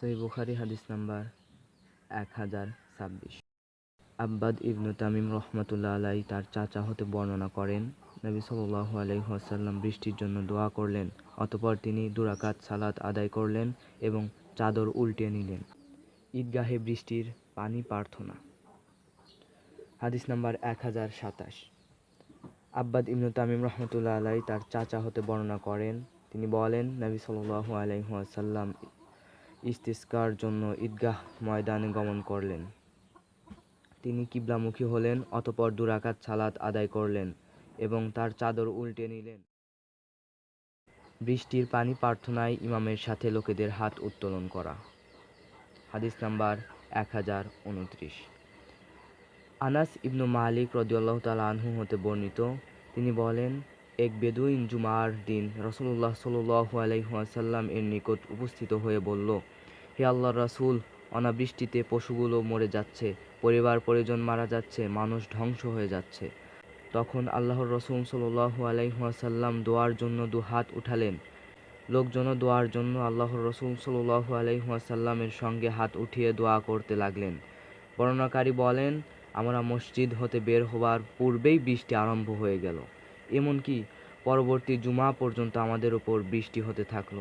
সহি বুখারি হাদিস নাম্বার এক হাজার ছাব্বিশ। আব্বাদ ইবনু তামিম রহমতুল্লাহ আলাই তার চাচা হতে বর্ণনা করেন, নবী সাল্লাল্লাহু আলাইহি ওয়াসাল্লাম বৃষ্টির জন্য দোয়া করলেন, অতপর তিনি দুরাকাত সালাত আদায় করলেন এবং চাদর উল্টে নিলেন। ঈদগাহে বৃষ্টির পানি প্রার্থনা। হাদিস নাম্বার এক হাজার সাতাশ। আব্বাদ ইবনু তামিম রহমতুল্লাহ আলাই তার চাচা হতে বর্ণনা করেন, তিনি বলেন, নবী সাল্লাল্লাহু আলাইহি ওয়াসাল্লাম ইস্তিস্কার জন্য ঈদগাহ ময়দানে গমন করলেন। তিনি কিবলামুখী হলেন, অতপর দুরাকাত সালাত আদায় করলেন এবং তার চাদর উল্টে নিলেন। বৃষ্টির পানি প্রার্থনায় ইমামের সাথে লোকেদের হাত উত্তোলন করা। হাদিস নাম্বার এক হাজার উনত্রিশ। আনাস ইবনু মালিক রদিয়াল্লাহ তালা আনহু হতে বর্ণিত, তিনি বলেন এক বেদুইন জুমার দিন রসুল্লাহ সাল্লু আলাইসাল্লাম এর নিকট উপস্থিত হয়ে বলল, হে আল্লাহ রাসূল, অনাবৃষ্টিতে পশুগুলো মরে যাচ্ছে, পরিবার পরিজন মারা যাচ্ছে, মানুষ ধ্বংস হয়ে যাচ্ছে। তখন আল্লাহর রসুল সাল্লু আলাইসাল্লাম দোয়ার জন্য দু হাত উঠালেন। লোকজনও দোয়ার জন্য আল্লাহর রসুল সাল্লু আলাইসাল্লামের সঙ্গে হাত উঠিয়ে দোয়া করতে লাগলেন। বর্ণনাকারী বলেন, আমরা মসজিদ হতে বের হবার পূর্বেই বৃষ্টি আরম্ভ হয়ে গেল। এমনকি পরবর্তী জুমা পর্যন্ত আমাদের উপর বৃষ্টি হতে থাকল।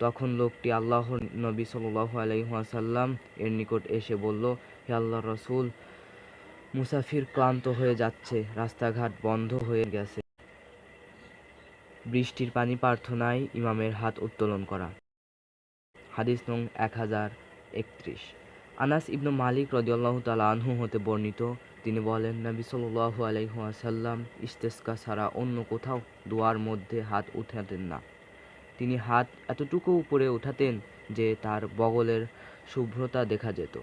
তখন লোকটি আল্লাহর নবী সাল্লু আলাইসাল্লাম এর নিকট এসে বলল, হে আল্লাহ রসুল, মুসাফির ক্লান্ত হয়ে যাচ্ছে, রাস্তাঘাট বন্ধ হয়ে গেছে। বৃষ্টির পানি প্রার্থনায় ইমামের হাত উত্তোলন করা। হাদিস নং এক হাজার একত্রিশ। আনাস ইবনু মালিক রদিয়াল্লাহ তালা আনহু হতে বর্ণিত তিনি বলেন, নবী সাল্লাহ আলহাসাল্লাম ইস্তেস্কা ছাড়া অন্য কোথাও দোয়ার মধ্যে হাত উঠাতেন না। তিনি হাত এতটুকু উপরে উঠাতেন যে তার বগলের শুভ্রতা দেখা যেত।